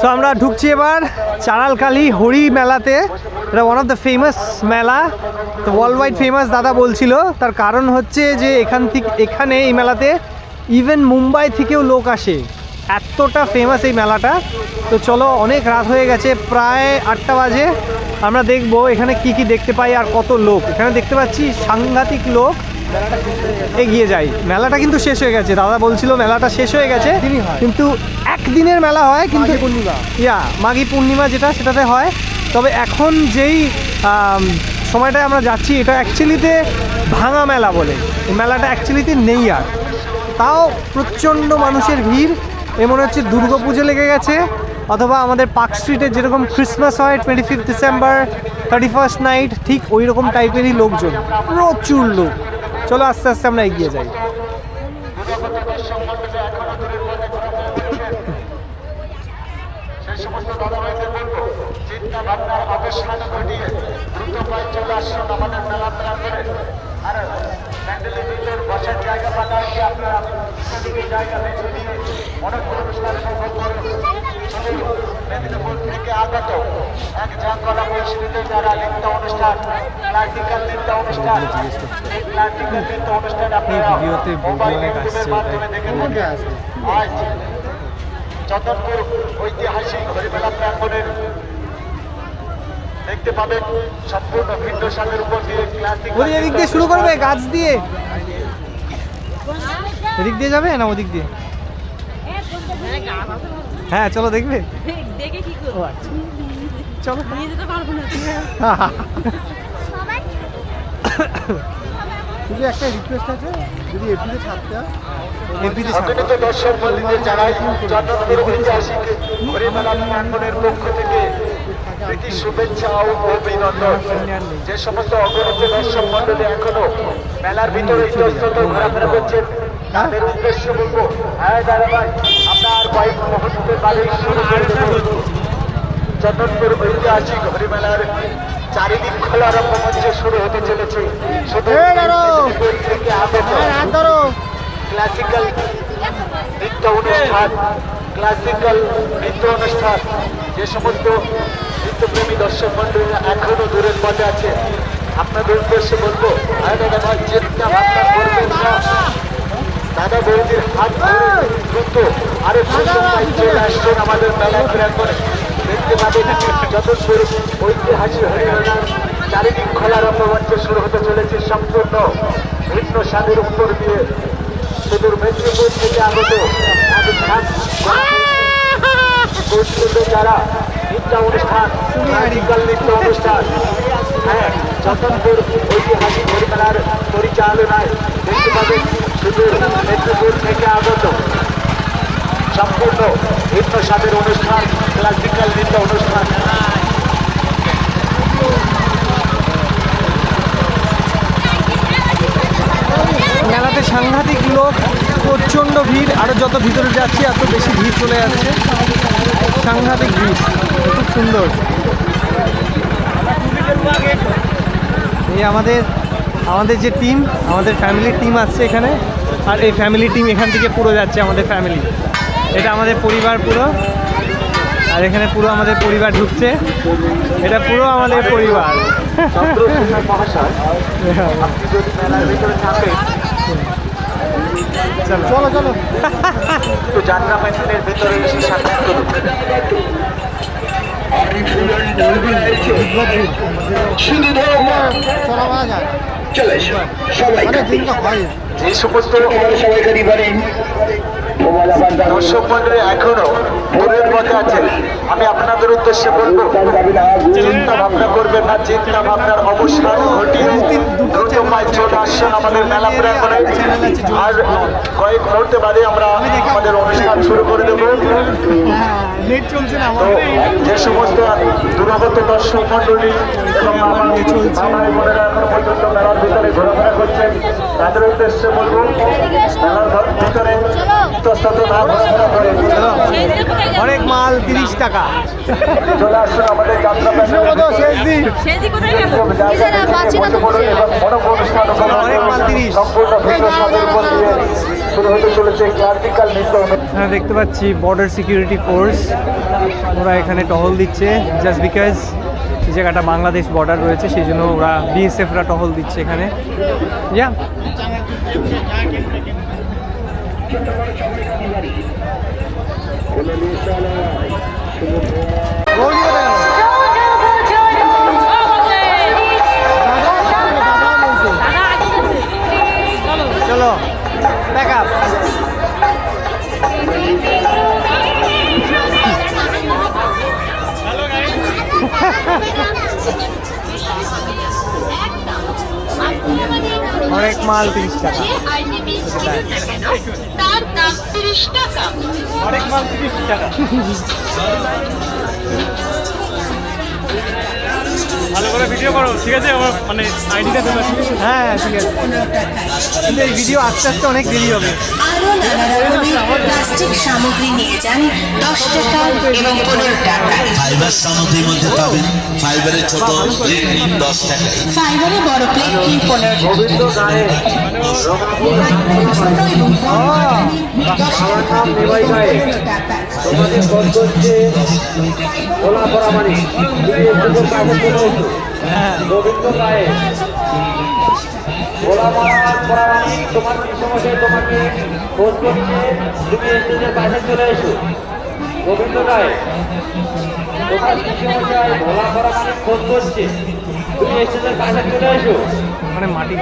So আমরা ঢুকছি এবার চারালকালি হরি মেলাতে। এটা ওয়ান অফ দ্য ফেমাস মেলা। তো ওয়ার্ল্ড ওয়াইড ফেমাস দাদা বলছিল, তার কারণ হচ্ছে যে এখান থেকে এখানে এই মেলাতে ইভেন মুম্বাই থেকেও লোক আসে। এতটা ফেমাস এই মেলাটা। তো চলো, অনেক রাত হয়ে গেছে, প্রায় আটটা বাজে। আমরা দেখব এখানে কি কি দেখতে পাই আর কত লোক। এখানে দেখতে পাচ্ছি সাংঘাতিক লোক এগিয়ে যাই মেলাটা কিন্তু শেষ হয়ে গেছে। দাদা বলছিল মেলাটা শেষ হয়ে গেছে। কিন্তু একদিনের মেলা হয় কিন্তু পূর্ণিমা। ইয়া মাঘী পূর্ণিমা যেটা সেটাতে হয়। তবে এখন যেই সময়টায় আমরা যাচ্ছি এটা অ্যাকচুয়ালিতে ভাঙা মেলা বলে। মেলাটা অ্যাকচুয়ালিতে নেই আর। তাও প্রচণ্ড মানুষের ভিড়। এ মনে হচ্ছে দুর্গা পুজো লেগে গেছে। অথবা আমাদের পার্ক স্ট্রিটে যেরকম ক্রিসমাস হয় twenty fifth December thirty first night ঠিক ওই রকম টাইপেরই লোকজন। প্রচুর লোক। চলো আস্তে আস্তে আমরা এগিয়ে যাই সেই সমস্ত দাদাভাইদের বলব ভাবনার অবসান ঘটিয়ে দ্রুত পায়ে চলে আসুন আমাদের মেলা প্রাঙ্গণে আর প্যান্ডেলের ভিতর বসার জায়গা পাতা আছে আপনারা জায়গা বেছে নিয়ে অনেক অনুষ্ঠান সম্ভব করুন চলুন, মেদিনীপুর থেকে আগত এক জাঙ্গলা পরিস্থিতিতে যারা নৃত্য অনুষ্ঠান ক্লাসিক্যাল নৃত্য অনুষ্ঠান এই ক্লাসিক্যাল নৃত্য অনুষ্ঠান আপনারা মোবাইল ইউটিউবের মাধ্যমে দেখে থাকেন। আজ চন্দনপুর ঐতিহাসিক হরিমেলা প্রাঙ্গণের দেখতে পাবেন। সম্পূর্ণ ভিন্ন স্বাদের উপর দিয়ে ক্লাসিক ওই এদিক দিয়ে শুরু করবে গাছ দিয়ে। এদিক দিয়ে যাবে না ওদিক দিয়ে? হ্যাঁ চলো দেখবে। দেখে কি ও আচ্ছা। চলো। নিয়ে যেতে পারব না। শুধু একটা রিকোয়েস্ট আছে যদি এপিতে ছাড়তে এপিতে সম্মানিত দর্শক বন্ধুদের জানাই চন্দনপুর ঐতিহাসিক হরিমেলা পক্ষ থেকে প্রীতি শুভেচ্ছা ও অভিনন্দন। যে সমস্ত অগণিত দর্শক মন্ডলী এখনও মেলার ভিতরে ইতস্তত ঘোরাফেরা করছেন তাদের উদ্দেশ্য বলব হ্যাঁ দাদা ভাই আপনার কয়েক মুহূর্তের বাদে শুরু করে দেবো। চন্দনপুর ঐতিহাসিক হরিমেলার চারিদিক খোলা রঙ্গমঞ্চে শুরু হতে চলেছে শুধু এই থেকে আগত ক্লাসিক্যাল নৃত্য অনুষ্ঠান ক্লাসিক্যাল নৃত্য অনুষ্ঠান যে সমস্ত নৃত্যপ্রেমী দর্শক মন্ডলীরা এখনও দূরের পথে আছে। আপনাদের উদ্দেশ্যে বলব দাদা ভাই ভাবনা করবেন না দাদা বৌদির হাত ধরে দ্রুত আরে চলে আসছেন আমাদের মেলা প্রাঙ্গণে। দেখতে পাবেন যতদূর ঐতিহাসিক হরিয়ানার চারিদিক খোলা রঙ্গমঞ্চে শুরু হতে চলেছে সম্পূর্ণ ভিন্ন স্বাদের উপর দিয়ে। সুদূর মেদিনীপুর থেকে আগত এক ঝাঁক যারা নৃত্য অনুষ্ঠান নৃত্য অনুষ্ঠান হ্যাঁ যতনপুর ঐতিহাসিক হরিমেলার পরিচালনায় দেখতে পাবেন থেকে আগত সম্পূর্ণ ভিন্ন স্বাদের অনুষ্ঠান ক্লাসিক্যাল নৃত্য অনুষ্ঠান। মেলাতে সাংঘাতিক লোক, প্রচণ্ড ভিড় আরও যত ভিতরে যাচ্ছি, এত বেশি ভিড় চলে যাচ্ছে। সাংঘাতিক ভিড় খুব সুন্দর। এই আমাদের আমাদের যে টিম আমাদের ফ্যামিলির টিম আসছে এখানে, আর এই ফ্যামিলি টিম এখান থেকে পুরো যাচ্ছে আমাদের ফ্যামিলি এটা আমাদের পরিবার পুরো, আর এখানে পুরো আমাদের পরিবার ঢুকছে। এটা পুরো আমাদের পরিবার চন্দ্রশেখর মহাশয় আপনি যদি মেলার ভিতরে থাকেন চলো চলো তো যাত্রা প্যান্ডেলের ভিতরে এসে সাক্ষাৎ করুন। চলা সবাই। যে সমস্ত সবাই দর্শক মন্ডলী, এখনও দূরের পথে আছেন। আমি আপনাদের উদ্দেশ্যে বলব, চিন্তা ভাবনা করবেন না, চিন্তা ভাবনার অবসান ঘটিয়ে চলে আসছেন আমাদের মেলা প্রাঙ্গণে। আর কয়েক মুহূর্তে বাদে আমরা আমাদের অনুষ্ঠান শুরু করে দেবো। যে সমস্ত দূরগত দর্শক মন্ডলী এবং আমার ভাই বোনেরা এখনও পর্যন্ত মেলার ভিতরে ঘোরাফেরা করছেন। তাদের উদ্দেশ্যে বলব মেলার ঘর ভিতরে ইতস্তত না ঘোরাফেরা করে। অনেক মাল তিরিশ টাকা। চলে আসুন আমাদের যাত্রা দিন। কোথায় গেল? সম্পূর্ণ শুরু হতে চলেছে ক্লাসিক্যাল নৃত্য। এখানে দেখতে পাচ্ছি বর্ডার সিকিউরিটি ফোর্স ওরা এখানে টহল দিচ্ছে জাস্ট বিকজ এই জায়গাটা বাংলাদেশ বর্ডার রয়েছে সেই জন্য ওরা বিএসএফরা টহল দিচ্ছে এখানে। ইয়া মাল তিরিশ টাকা। তার দাম তিরিশ টাকা। অনেক মাল তিরিশ টাকা। ভালো করে ভিডিও করো ঠিক আছে? আমার মানে আইডিটা দেবে হ্যাঁ ঠিক আছে। কিন্তু এই ভিডিও আস্তে আস্তে অনেক দেরি হবে। আরও নানা রকমের প্লাস্টিক সামগ্রী নিয়ে যান দশ টাকা এবং পনেরো টাকায় ফাইবার সামগ্রীর মধ্যে পাবেন ফাইবারের ছোট প্লেট নিন দশ টাকায়। ফাইবারে বড় প্লেট নিন পনেরো টাকা। তোমাদের একটু তো কাছে চলে এসো গোবিন্দ গায়ে। ভোলা পরামানি তোমার সমস্যা তোমাকে খোঁজ করছে, তুমি স্টেজের কাছে চলে এসো। গোবিন্দ রায়, তোমার কি সমস্যা ভোলা পরামানি খোঁজ করছে, তুমি স্টেজের কাছে চলে এসো। মানে মাটি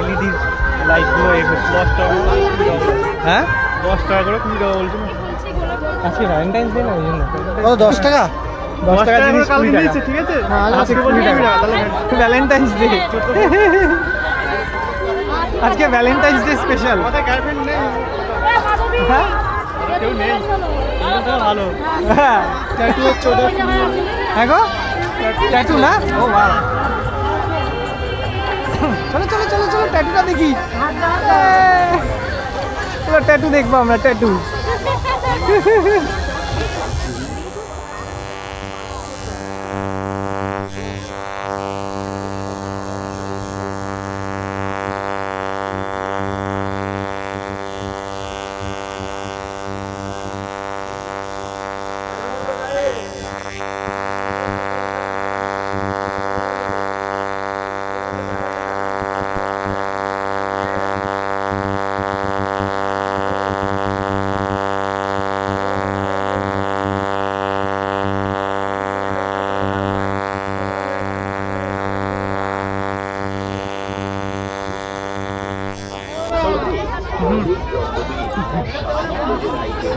এলইডি লাইটগুলো দশ টাকা হ্যাঁ? দশ টাকা করে কুড়ি টাকা বলছো আজকে ভ্যালেন্টাইন্স ডে না ওই জন্য। ও দশ টাকা? দশ টাকা জিনিস কুড়ি টাকা। ঠিক আছে? আজকে কুড়ি টাকা। ভ্যালেন্টাইন্স ডে আজকে ভ্যালেন্টাইন্স ডে স্পেশাল আমাদের গার্লফ্রেন্ড নেই। হ্যাঁ? কেউ নেই। ভালো হ্যাঁ। ট্যাটু হচ্ছে ওটা হ্যাঁ গো? ট্যাটু না? ও বাহ চলো চলো চলো চলো ট্যাটুটা দেখি। চলো ট্যাটু দেখব আমরা ট্যাটু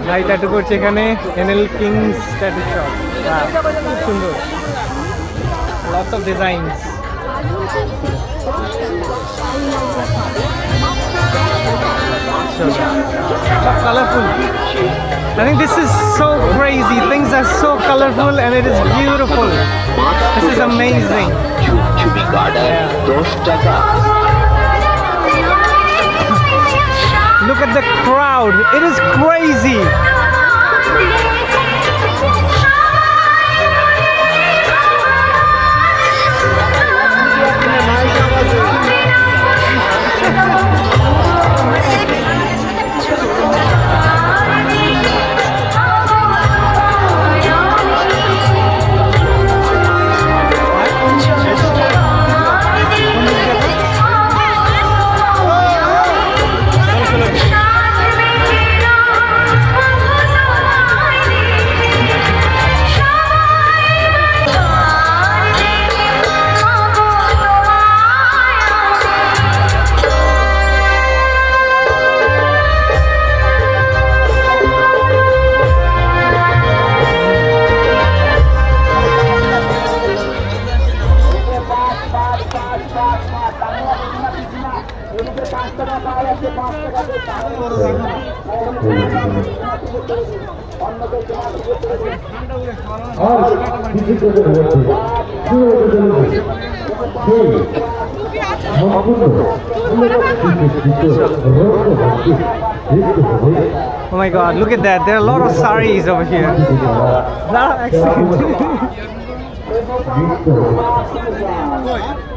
ভাই ট্যাটু করছে এখানে এনএল কিংস ট্যাটু শপ খুব সুন্দর lots of colorful. I think this is so crazy. Things are so colorful and it is beautiful. This is amazing. Look at the crowd. It is crazy. Oh my god, look at that. There are a lot of saris over here. No, excellent.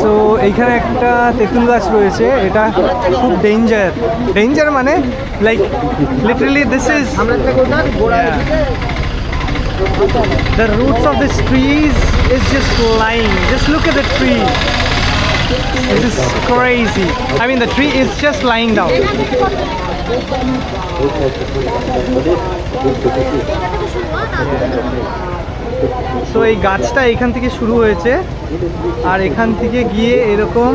So এইখানে একটা তেঁতুল গাছ রয়েছে। এটা খুব danger danger মানে like literally this is the roots of this trees is just lying just look at the tree This is crazy. I mean, the tree is just lying down. So এই গাছটা এখান থেকে শুরু হয়েছে। আর এখান থেকে গিয়ে এরকম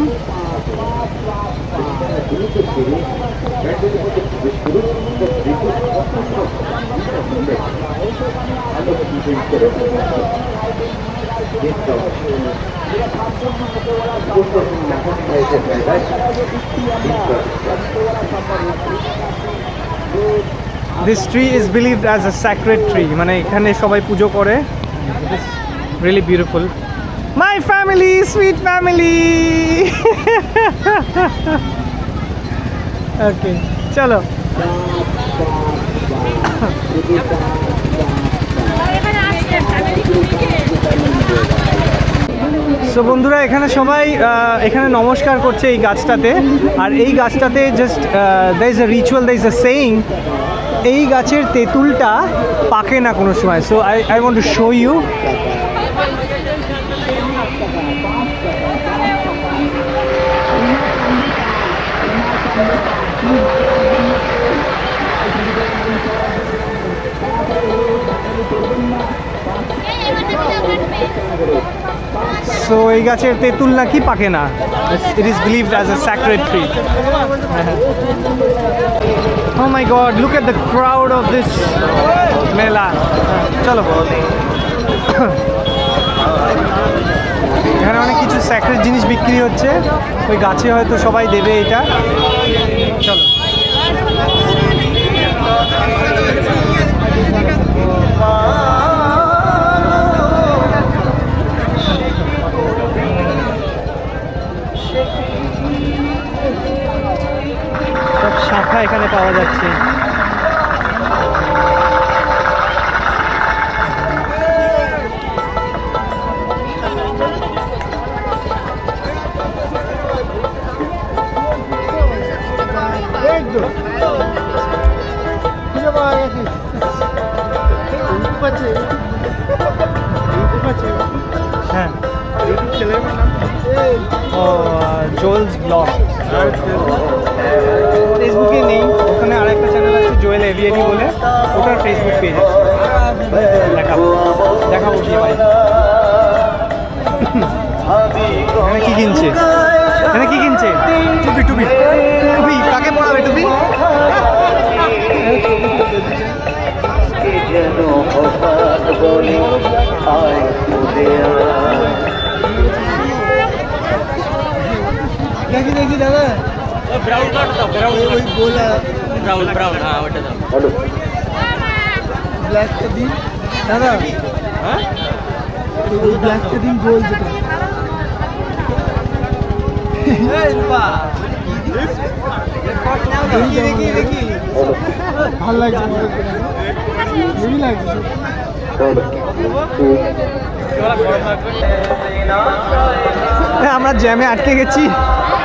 this tree is believed as a sacred tree মানে এখানে সবাই পুজো করে। Really beautiful my family sweet family okay চলো সো বন্ধুরা, এখানে সবাই এখানে নমস্কার করছে এই গাছটাতে। আর এই গাছটাতে just the is a ritual the is a saying এই গাছের তেঁতুলটা পাকে না কোনো সময়। So I I want to show you so এই গাছের তেঁতুল নাকি পাকে না? It is believed as a sacred tree oh my God look at the crowd of this mela চলো এখানে অনেক কিছু স্যাক্রেড জিনিস বিক্রি হচ্ছে। ওই গাছে হয়তো সবাই দেবে এটা। চলো। সব শাখা এখানে পাওয়া যাচ্ছে। হ্যাঁ। জোলস ব্লগ ফেসবুকে নেই ওখানে আরেকটা চ্যানেল আছে জোয়েল এভিয়ারি বলে ওটার ফেসবুক পেজ আছে দেখাবো দেখাবো গিয়ে ভাই এখানে কি কিনছে এখানে কি কিনছে টুপি টুপি টুপি কাকে পড়াবে টুপি দেখি দেখি দাদা ব্রাউন ব্রাউন ওই গোলা। ব্রাউন ব্রাউন হ্যাঁ ওটা দাও। ব্ল্যাকটা দিন। দাদা হ্যাঁ? ওই ব্ল্যাকটা দিন গোল যেটা। দেখি দেখি। দেখি ভালো লাগছে হেভি লাগছে। হ্যাঁ, আমরা জ্যামে আটকে গেছি।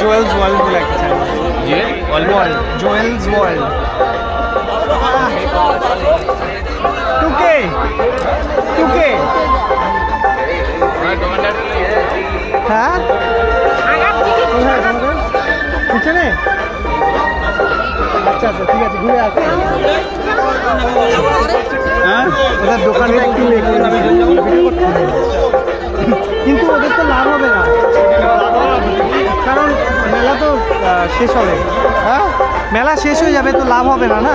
জোয়েলস ওয়ার্ল্ড বলে একটা চ্যানেল ওয়ার্ল্ড জোয়েলস ওয়ার্ল্ড টুকে। হ্যাঁ? পিছনে? আচ্ছা আচ্ছা ঠিক আছে, ঘুরে আসো। হ্যাঁ? ওদের দোকানটা একটু কিন্তু ওদের তো লাভ হবে না। কারণ মেলা তো শেষ হবে। হ্যাঁ? মেলা শেষ হয়ে যাবে, তো লাভ হবে না না?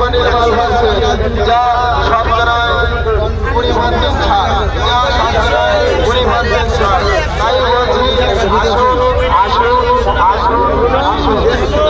কোম্পানির মাল আছে যা জায়গায় কুড়ি পার্সেন্ট ছাড় যা সব কুড়ি পার্সেন্ট আসুন আসুন আসুন আসুন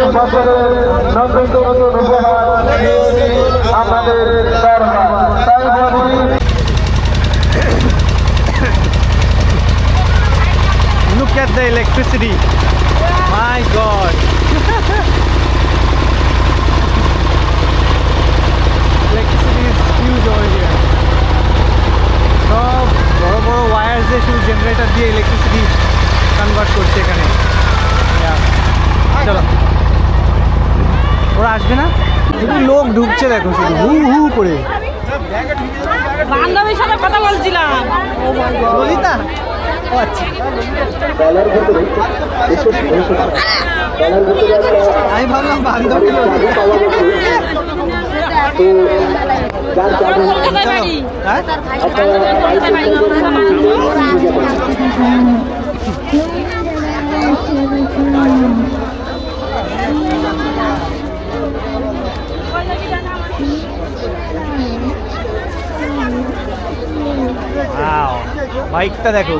বছরের নতুন নতুন উপহার আমাদের দরবার তাই বলছি Look at the electricity. My God. electricity is huge over here. সব বড় বড় ওয়্যার্স দিয়ে শুধু জেনারেটর দিয়ে ইলেকট্রিসিটি কনভার্ট করছে এখানে. চলো ওরা আসবে না? শুধু লোক ঢুকছে দেখো শুধু হু হু করে। বান্ধবীর সাথে কথা বলছিলাম। ললিতা? আচ্ছা। আমি ভাবলাম বান্ধবী। হ্যাঁ? বাইকটা দেখো।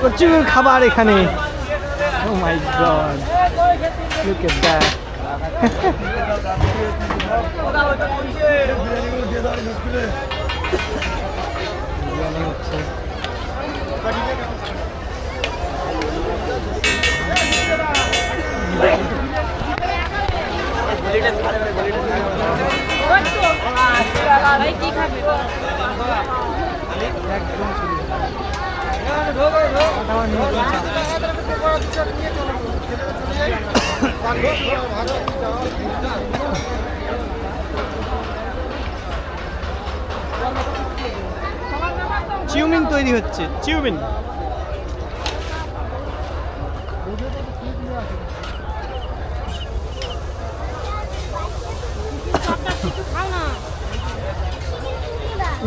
প্রচুর খাবার এখানে। ও my God look at that খাবে চিউমিন তৈরি হচ্ছে চিউমিন।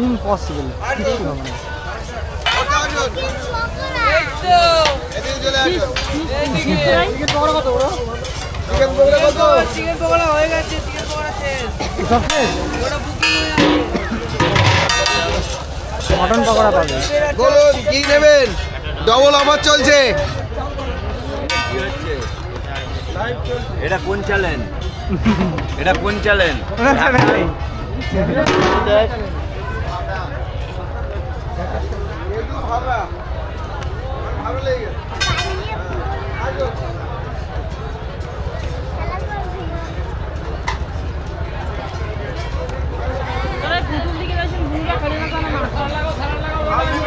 ইম্পসিবল কিছু হবে না। সব শেষ? মটন পকোড়া পাবে। বলুন কি নেবেন? ডবল অফার চলছে। এটা কোন চ্যানেল এটা কোন চ্যানেল না, না,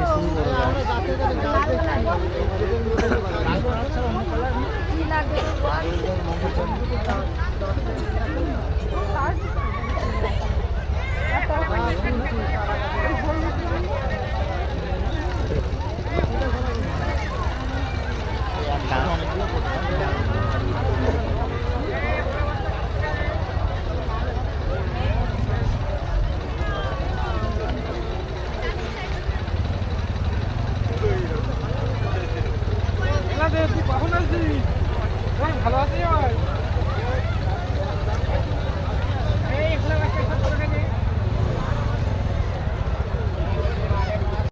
ছোট গাছ